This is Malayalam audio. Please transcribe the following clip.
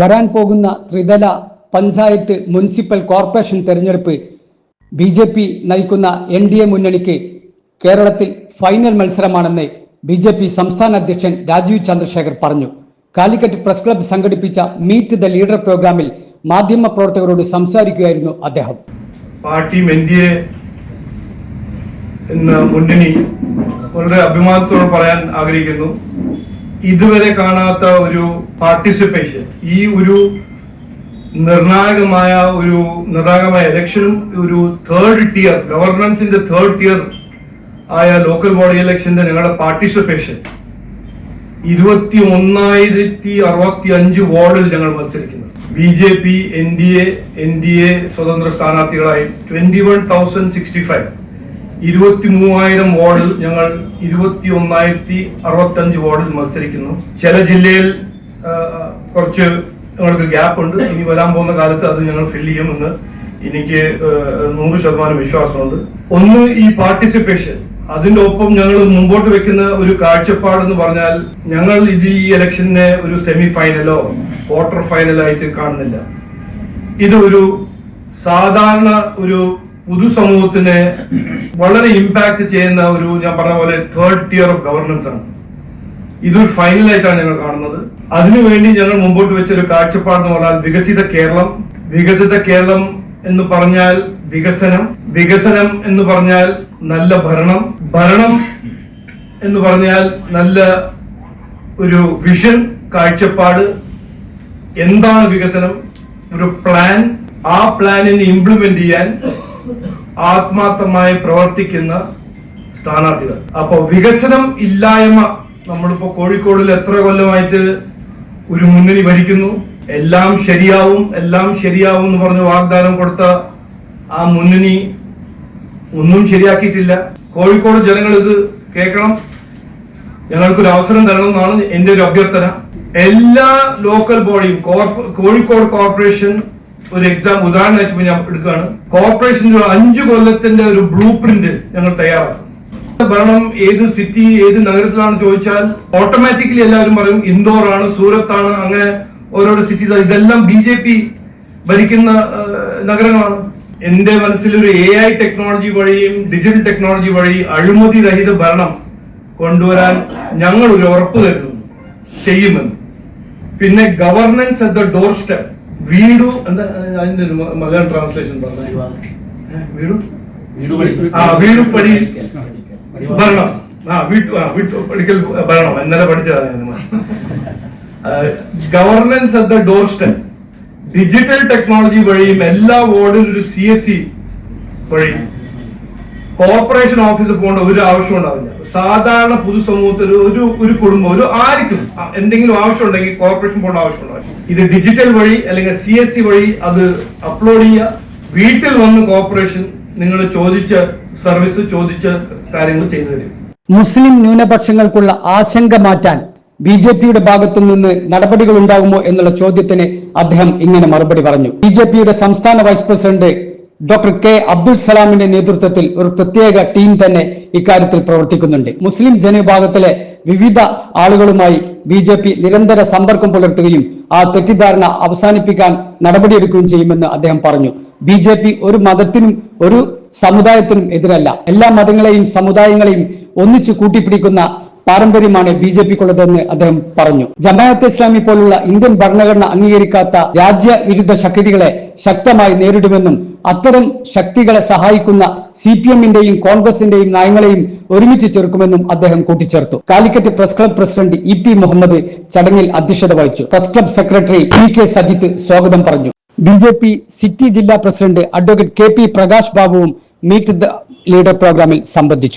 വരാൻ പോകുന്ന ത്രിതല പഞ്ചായത്ത് മുനിസിപ്പൽ കോർപ്പറേഷൻ തെരഞ്ഞെടുപ്പ് ബി ജെ പി നയിക്കുന്ന എൻ ഡി എ മുന്നണിക്ക് കേരളത്തിൽ ഫൈനൽ മത്സരമാണെന്ന് ബി ജെ പി സംസ്ഥാന അധ്യക്ഷൻ രാജീവ് ചന്ദ്രശേഖർ പറഞ്ഞു. കാലിക്കറ്റ് പ്രസ് ക്ലബ്ബ് സംഘടിപ്പിച്ച മീറ്റ് ദ ലീഡർ പ്രോഗ്രാമിൽ മാധ്യമ പ്രവർത്തകരോട് സംസാരിക്കുകയായിരുന്നു അദ്ദേഹം. പാർട്ടിയും എൻ ഡി എന്ന മുന്നണി വളരെ അഭിമാനത്തോടെ പറയാൻ ആഗ്രഹിക്കുന്നു. ഇതുവരെ കാണാത്ത ഒരു പാർട്ടിസിപ്പേഷൻ ഈ ഒരു നിർണായകമായ ഒരു നിർണായകമായ ഇലക്ഷൻ ഒരു തേർഡ് ടിയർ ഗവർണൻസിന്റെ തേർഡ് ടിയർ ആയ ലോക്കൽ ബോഡി ഇലക്ഷന്റെ ഞങ്ങളുടെ പാർട്ടിസിപ്പേഷൻ ഇരുപത്തി ഒന്നായിരത്തി അറുപത്തി അഞ്ച് വാർഡിൽ ഞങ്ങൾ മത്സരിക്കുന്നത് B J P N D A N D A സ്വതന്ത്ര സ്ഥാനാർത്ഥികളായി twenty one thousand sixty five ഇരുപത്തി മൂവായിരം വാർഡിൽ ഞങ്ങൾ ഇരുപത്തി ഒന്നായിരത്തി അറുപത്തി അഞ്ച് വാർഡിൽ മത്സരിക്കുന്നു. ചില ജില്ലയിൽ കുറച്ച് ഞങ്ങൾക്ക് ഗ്യാപ്പ് ഉണ്ട് ഇനി വരാൻ പോകുന്ന കാലത്ത് അത് ഞങ്ങൾ ഫില്ല് ചെയ്യുമെന്ന് എനിക്ക് നൂറ് ശതമാനം വിശ്വാസമുണ്ട്. ഒന്ന് ഈ പാർട്ടിസിപ്പേഷൻ അതിന്റെ ഒപ്പം ഞങ്ങൾ മുമ്പോട്ട് വെക്കുന്ന ഒരു കാഴ്ചപ്പാടെന്ന് പറഞ്ഞാൽ ഞങ്ങൾ ഇത് ഈ ഇലക്ഷനെ ഒരു സെമി ഫൈനലോ ക്വാർട്ടർ ഫൈനലോ ആയിട്ട് കാണുന്നില്ല. ഇത് ഒരു സാധാരണ ഒരു പൊതുസമൂഹത്തിനെ വളരെ ഇമ്പാക്ട് ചെയ്യുന്ന ഒരു ഞാൻ പറഞ്ഞ പോലെ തേർഡ് ടിയർ ഓഫ് ഗവർണൻസ് ആണ്. ഇതൊരു ഫൈനലായിട്ടാണ് ഞങ്ങൾ കാണുന്നത്. അതിനുവേണ്ടി ഞങ്ങൾ മുമ്പോട്ട് വെച്ച ഒരു കാഴ്ചപ്പാട് എന്ന് പറഞ്ഞാൽ വികസിത കേരളം. വികസിത കേരളം എന്ന് പറഞ്ഞാൽ വികസനം. വികസനം എന്ന് പറഞ്ഞാൽ നല്ല ഭരണം. ഭരണം എന്ന് പറഞ്ഞാൽ നല്ല ഒരു വിഷൻ കാഴ്ചപ്പാട്. എന്താണ് വികസനം? ഒരു പ്ലാൻ ആ പ്ലാനിനെ ഇംപ്ലിമെന്റ് ചെയ്യാൻ ആത്മാർത്ഥമായി പ്രവർത്തിക്കുന്ന സ്ഥാനാർത്ഥികൾ. അപ്പൊ വികസനം ഇല്ലായ്മ നമ്മളിപ്പോ കോഴിക്കോടിൽ എത്ര കൊല്ലമായിട്ട് ഒരു മുന്നണി ഭരിക്കുന്നു? എല്ലാം ശരിയാവും എല്ലാം ശരിയാവും എന്ന് പറഞ്ഞ് വാഗ്ദാനം കൊടുത്ത ആ മുന്നണി ഒന്നും ശരിയാക്കിയിട്ടില്ല. കോഴിക്കോട് ജനങ്ങൾ ഇത് കേൾക്കണം. ഞങ്ങൾക്കൊരു അവസരം തരണം എന്നാണ് എന്റെ ഒരു അഭ്യർത്ഥന. എല്ലാ ലോക്കൽ ബോഡിയും കോഴിക്കോട് കോർപ്പറേഷൻ ഒരു എക്സാം ഉദാഹരണമായിട്ട് ഞാൻ എടുക്കുകയാണ്. കോർപ്പറേഷൻ ഒരു അഞ്ചു കൊല്ലത്തിന്റെ ഒരു ബ്ലൂ പ്രിന്റ് ഞങ്ങൾ തയ്യാറാക്കും. ഭരണം ഏത് സിറ്റി ഏത് നഗരത്തിലാണ് ചോദിച്ചാൽ ഓട്ടോമാറ്റിക്കലി എല്ലാവരും പറയും ഇൻഡോർ ആണ് സൂറത്ത് ആണ് അങ്ങനെ ഓരോരോ സിറ്റി ഇതെല്ലാം ബി ജെ പി ഭരിക്കുന്ന നഗരങ്ങളാണ്. എന്റെ മനസ്സിൽ ഒരു എ ഐ ടെക്നോളജി വഴിയും ഡിജിറ്റൽ ടെക്നോളജി വഴി അഴിമതി രഹിത ഭരണം കൊണ്ടുവരാൻ ഞങ്ങൾ ഒരു ഉറപ്പ് തരുന്നു ചെയ്യുമെന്ന്. പിന്നെ governance at the doorstep വീടു എന്താ അതിന്റെ ഒരു മലയാളം ട്രാൻസ്ലേഷൻ പറഞ്ഞു? വീടു? ആ വീടു പടി ഭരണം. ആ വീട്ടു ആ വീട്ടു പഠിക്കൽ ഭരണം. ഇന്നലെ പഠിച്ചതാണ് governance at the doorstep digital technology വഴിയും എല്ലാ വാർഡിലും ഒരു സി എസ് സി വഴി കോർപ്പറേഷൻ ഓഫീസിൽ പോകേണ്ട ഒരു ആവശ്യം ഉണ്ടാവില്ല. സാധാരണ പൊതുസമൂഹത്തിൽ ഒരു ഒരു കുടുംബം ഒരു ആർക്കും എന്തെങ്കിലും ആവശ്യം ഉണ്ടെങ്കിൽ കോർപ്പറേഷൻ പോകേണ്ട ആവശ്യം ഉണ്ടാവില്ല. ഇത് ഡിജിറ്റൽ വഴി അല്ലെങ്കിൽ സി എസ് സി വഴി അത് അപ്ലോഡ് ചെയ്യുക. വീട്ടിൽ വന്ന് കോർപ്പറേഷൻ നിങ്ങൾ ചോദിച്ച സർവീസ് ചോദിച്ച കാര്യങ്ങൾ ചെയ്തു തരും. മുസ്ലിം ന്യൂനപക്ഷങ്ങൾക്കുള്ള ആശങ്ക മാറ്റാൻ ബി ജെ പിയുടെ ഭാഗത്തു നിന്ന് നടപടികൾ ഉണ്ടാകുമോ എന്നുള്ള ചോദ്യത്തിന് അദ്ദേഹം ഇങ്ങനെ മറുപടി പറഞ്ഞു. ബി ജെ പിയുടെ സംസ്ഥാന vice president doctor K Abdul സലാമിന്റെ നേതൃത്വത്തിൽ ഒരു പ്രത്യേക ടീം തന്നെ ഇക്കാര്യത്തിൽ പ്രവർത്തിക്കുന്നുണ്ട്. മുസ്ലിം ജനവിഭാഗത്തിലെ വിവിധ ആളുകളുമായി ബി ജെ പി നിരന്തര സമ്പർക്കം പുലർത്തുകയും ആ തെറ്റിദ്ധാരണ അവസാനിപ്പിക്കാൻ നടപടിയെടുക്കുകയും ചെയ്യുമെന്ന് അദ്ദേഹം പറഞ്ഞു. ബി ജെ പി ഒരു മതത്തിനും ഒരു സമുദായത്തിനും എതിരല്ല. എല്ലാ മതങ്ങളെയും സമുദായങ്ങളെയും ഒന്നിച്ചു കൂട്ടിപ്പിടിക്കുന്ന പാരമ്പര്യമാണ് ബി ജെ പിക്കുള്ളതെന്ന് അദ്ദേഹം പറഞ്ഞു. ജമാഅത്ത് ഇസ്ലാമി പോലുള്ള ഇന്ത്യൻ ഭരണഘടന അംഗീകരിക്കാത്ത രാജ്യ വിരുദ്ധ ശക്തികളെ ശക്തമായി നേരിടുമെന്നും അത്തരം ശക്തികളെ സഹായിക്കുന്ന സി പി എമ്മിന്റെയും കോൺഗ്രസിന്റെയും നയങ്ങളെയും ഒരുമിച്ച് ചേർക്കുമെന്നും അദ്ദേഹം കൂട്ടിച്ചേർത്തു. Calicut press club president E P Muhammad ചടങ്ങിൽ അധ്യക്ഷത വഹിച്ചു. Press club secretary P K Sajith സ്വാഗതം പറഞ്ഞു. ബി ജെ പി സിറ്റി ജില്ലാ president advocate K P Prakash ബാബുവും meet the leader പ്രോഗ്രാമിൽ സംബന്ധിച്ചു.